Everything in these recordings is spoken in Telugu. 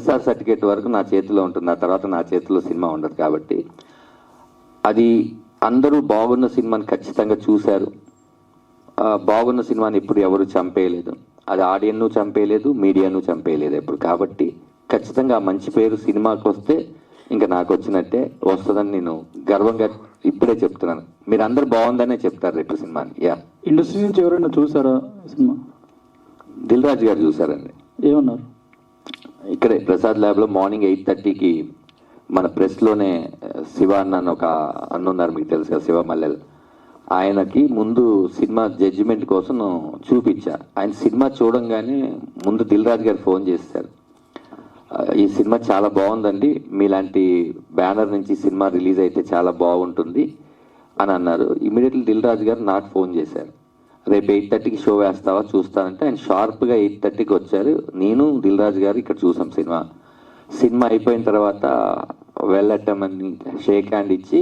సెన్సార్ సర్టిఫికేట్ వరకు నా చేతిలో ఉంటుంది. ఆ తర్వాత నా చేతిలో సినిమా ఉండదు కాబట్టి. అది అందరూ బాగున్న సినిమాని ఖచ్చితంగా చూశారు. బాగున్న సినిమాని ఇప్పుడు ఎవరు చంపేయలేదు. అది ఆడియన్ను చంపేయలేదు మీడియాను చంపేయలేదు ఎప్పుడు. కాబట్టి ఖచ్చితంగా మంచి పేరు సినిమాకి వస్తే ఇంకా నాకు వచ్చినట్టే వస్తుందని నేను గర్వంగా ఇప్పుడే చెప్తున్నాను. మీరు అందరు బాగుందనే చెప్తారు రేపు సినిమాని. యా. ఇండస్ట్రీ నుంచి ఎవరైనా చూసారా సినిమా? దిల్ రాజు గారు చూసారండి. ఏమన్నారు? ఇక్కడే ప్రసాద్ ల్యాబ్లో మార్నింగ్ ఎయిట్ థర్టీకి మన ప్రెస్లోనే శివ అన్న అని ఒక అన్న ఉన్నారు మీకు తెలుసు కదా శివ మల్లెల్. ఆయనకి ముందు సినిమా జడ్జిమెంట్ కోసం చూపించా. ఆయన సినిమా చూడంగానే ముందు దిల్రాజ్ గారు ఫోన్ చేశారు ఈ సినిమా చాలా బాగుందండి మీలాంటి బ్యానర్ నుంచి సినిమా రిలీజ్ అయితే చాలా బాగుంటుంది అని అన్నారు. ఇమీడియట్లీ దిల్రాజ్ గారు నాకు ఫోన్ చేశారు. రేపు ఎయిట్ థర్టీకి షో వేస్తావా? చూస్తానంటే ఆయన షార్ప్గా ఎయిట్ థర్టీకి వచ్చారు. నేను దిల్ రాజు గారు ఇక్కడ చూసాం సినిమా. సినిమా అయిపోయిన తర్వాత వెళ్ళటమని షేక్ హ్యాండ్ ఇచ్చి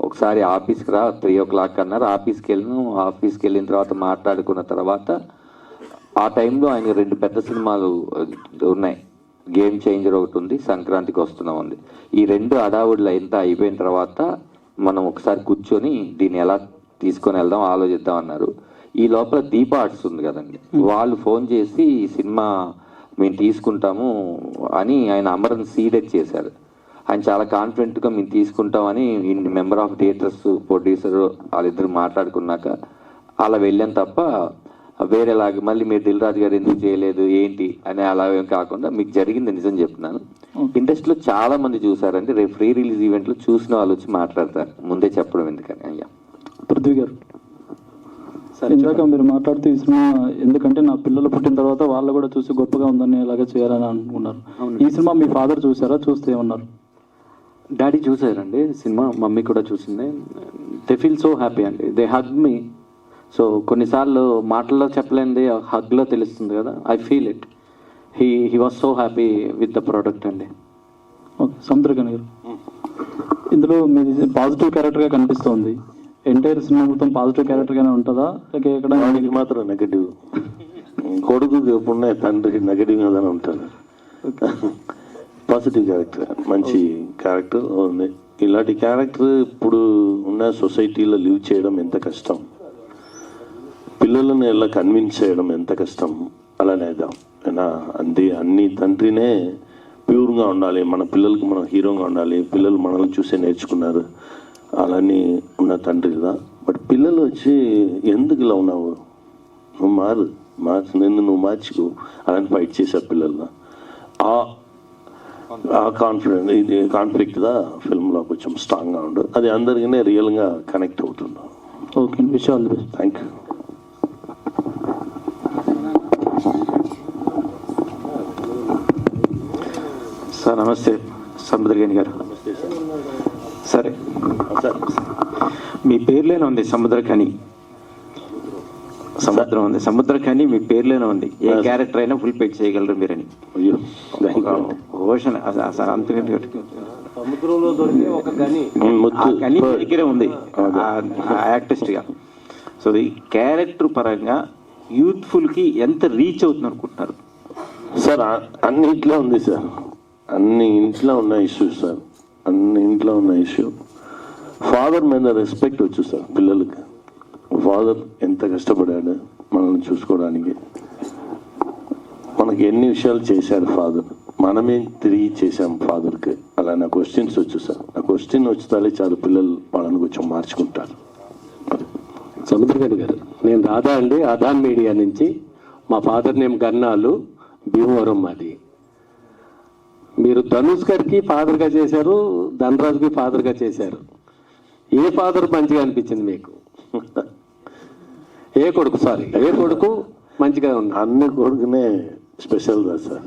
ఒకసారి ఆఫీస్కి రా త్రీ ఓ క్లాక్ అన్నారు. ఆఫీస్కి వెళ్ళిన ఆఫీస్కి వెళ్ళిన తర్వాత మాట్లాడుకున్న తర్వాత ఆ టైంలో ఆయన రెండు పెద్ద సినిమాలు ఉన్నాయి. గేమ్ చేంజర్ ఒకటి ఉంది సంక్రాంతికి వస్తున్నాం ఉంది. ఈ రెండు అడావుడులు ఎంత అయిపోయిన తర్వాత మనం ఒకసారి కూర్చొని దీన్ని ఎలా తీసుకొని వెళ్దాం ఆలోచిద్దాం అన్నారు. ఈ లోపల దీప ఆర్ట్స్ ఉంది కదండి వాళ్ళు ఫోన్ చేసి ఈ సినిమా మేము తీసుకుంటాము అని ఆయన అమరన్ సీడెడ్ చేశారు. ఆయన చాలా కాన్ఫిడెంట్గా మేము తీసుకుంటామని మెంబర్ ఆఫ్ థియేటర్స్ ప్రొడ్యూసర్ వాళ్ళిద్దరు మాట్లాడుకున్నాక అలా వెళ్ళాం తప్ప వేరేలాగా మళ్ళీ మీరు దిల్ రాజు గారు ఎందుకు చేయలేదు ఏంటి అని అలా ఏం కాకుండా మీకు జరిగింది నిజం చెప్తున్నాను. ఇండస్ట్రీలో చాలా మంది చూసారంటే రేపు ఫ్రీ రిలీజ్ ఈవెంట్లో చూసిన వాళ్ళు వచ్చి మాట్లాడతారు. ముందే చెప్పడం ఎందుకని అయ్యా. పృథ్వీ గారు. ఇందాక మీరు మాట్లాడుతూ ఈ సినిమా ఎందుకంటే నా పిల్లలు పుట్టిన తర్వాత వాళ్ళు కూడా చూసి గొప్పగా ఉందని ఇలాగే చేయాలని అనుకున్నారు. ఈ సినిమా మీ ఫాదర్ చూసారా? చూస్తే ఏమన్నారు? డాడీ చూసారండి సినిమా మమ్మీ కూడా చూసింది. దే ఫీల్ సో హ్యాపీ అండి. దే హగ్ మీ సో కొన్నిసార్లు మాటల్లో చెప్పలేనిది హగ్లో తెలుస్తుంది కదా I feel it he he was so happy with the product అండి. ఓకే సముద్రకని గారు. ఇందులో మీది పాజిటివ్ క్యారెక్టర్గా కనిపిస్తోంది. ఎంటైర్ సినిమా మొత్తం పాజిటివ్ క్యారెక్టర్గానే ఉంటుందా? లేక ఎక్కడ వాడికి మాత్రం నెగటివ్ కొడుకు ఎప్పుడున్నా తండ్రి నెగటివ్ గానే ఉంటాడు. పాజిటివ్ క్యారెక్టర్ మంచి క్యారెక్టర్ ఉంది. ఇలాంటి క్యారెక్టర్ ఇప్పుడు ఉన్న సొసైటీలో లివ్ చేయడం ఎంత కష్టం? పిల్లలను ఎలా కన్విన్స్ చేయడం ఎంత కష్టం? అలానే ఇద్దాం ఏనా? అంది అన్ని తండ్రినే ప్యూర్గా ఉండాలి. మన పిల్లలకి మనం హీరోగా ఉండాలి. పిల్లలు మనల్ని చూసే నేర్చుకున్నారు. అలాని ఉన్న తండ్రి కదా బట్ పిల్లలు వచ్చి ఎందుకు ఇలా ఉన్నావు నువ్వు మారు మార్చు నిన్ను నువ్వు మార్చుకో. అలాని ఫైట్ చేశారు పిల్లలు ఆ ఆ కాన్ఫిడెంట్ ఇది కాన్ఫ్లిక్ట్ దా ఫిల్మ్లో కొంచెం స్ట్రాంగ్గా ఉండు. అది అందరికీ రియల్గా కనెక్ట్ అవుతుంది ఓకే విషయాలు బెస్ట్ థ్యాంక్ యూ సార్ నమస్తే. సముద్రగని గారు. సరే. సార్. మీ పేర్లోనే ఉంది సముద్రఖని సముద్రం ఉంది. సముద్రఖని మీ పేర్లోనే ఉంది. ఏ క్యారెక్టర్ అయినా ఫుల్ పేట్ చేయగలరు మీరని. ఓషన్ అంతకంటే దగ్గరే ఉంది. యాక్టిస్ట్గా సో ఈ క్యారెక్టర్ పరంగా యూత్ఫుల్కి ఎంత రీచ్ అవుతుంది అనుకుంటున్నారు? సార్ అన్ని ఇంట్లో ఉంది సార్. అన్ని ఇంట్లో ఉన్న ఇష్యూ సార్. అన్ని ఇంట్లో ఉన్న ఇష్యూ ఫాదర్ మీద రెస్పెక్ట్ వచ్చు సార్ పిల్లలకి. ఫాదర్ ఎంత కష్టపడాడు మనల్ని చూసుకోవడానికి. మనకి ఎన్ని విషయాలు చేశాడు ఫాదర్ మనమే తిరిగి చేశాం ఫాదర్కి అలా నా క్వశ్చన్స్ వచ్చు సార్. నా క్వశ్చన్ వచ్చితే చాలు పిల్లలు వాళ్ళని కొంచెం మార్చుకుంటారు. అది. గారు నేను రాధా అండి ఆధాన్ మీడియా నుంచి. మా ఫాదర్ నేమ్ గన్నాలు భీమవరం మాది. మీరు ధనుష్ గారికి ఫాదర్గా చేశారు ధనరాజుకి ఫాదర్గా చేశారు. ఏ ఫాదర్ మంచిగా అనిపించింది మీకు? ఏ కొడుకు సారీ ఏ కొడుకు మంచిగా ఉంది అన్ని కొడుకునే స్పెషల్ సార్.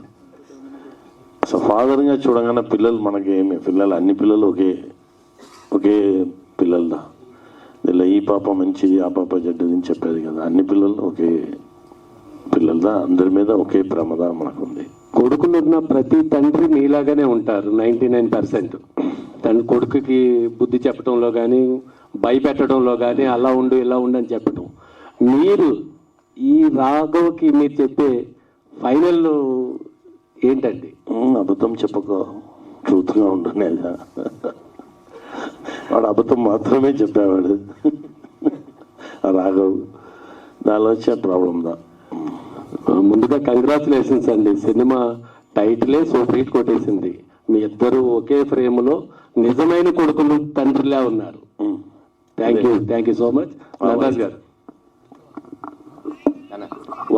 అసలు ఫాదర్గా చూడగానే పిల్లలు మనకి ఏమి పిల్లలు అన్ని పిల్లలు ఒకే ఒకే పిల్లలదా దీనిలో ఈ పాప మంచిది ఆ పాప చెడ్డది అని చెప్పేది కదా అన్ని పిల్లలు ఒకే పిల్లలదా అందరి మీద ఒకే ప్రమద మనకుంది. కొడుకులున్న ప్రతి తండ్రి మీలాగానే ఉంటారు నైంటీ నైన్ పర్సెంట్. తన కొడుకుకి బుద్ధి చెప్పడంలో కానీ భయపెట్టడంలో కానీ అలా ఉండు ఇలా ఉండు అని చెప్పడం మీరు ఈ రాఘవ్కి మీరు చెప్పే ఫైనల్ ఏంటండి? అబద్ధం చెప్పక. ట్రూత్గా ఉండనేదా వాడు అబద్ధం మాత్రమే చెప్పేవాడు. రాఘవ్ దానిలో వచ్చే ప్రాబ్లం దా ముందుగా కంగ్రాచులేషన్స్ అండి. సినిమా టైటిలే సూపర్ హిట్ కొట్టేసింది. మీ ఇద్దరు ఒకే ఫ్రేమ్లో నిజమైన కొడుకులు తండ్రిలా ఉన్నారు. Thank you thank you so much నటాజ్ garu.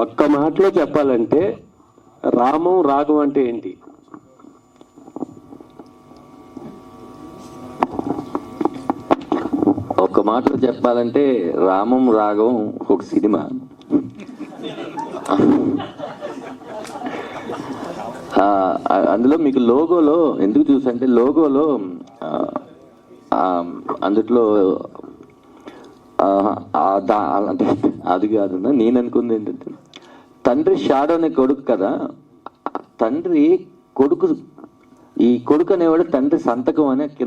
ఒక్క మాటలో చెప్పాలంటే రామం రాగం అంటే ఏంటి? ఒక మాటలో చెప్పాలంటే రామం రాగం ఒక సినిమా. అందులో మీకు లోగోలో ఎందుకు చూసంటే లోగోలో ఆ, అందుట్లో అంటే అది కాదు నేను అనుకుంది ఏంటంటే తండ్రి షాడో అనే కొడుకు కదా తండ్రి కొడుకు ఈ కొడుకు అనేవాడు తండ్రి సంతకం అనే కింద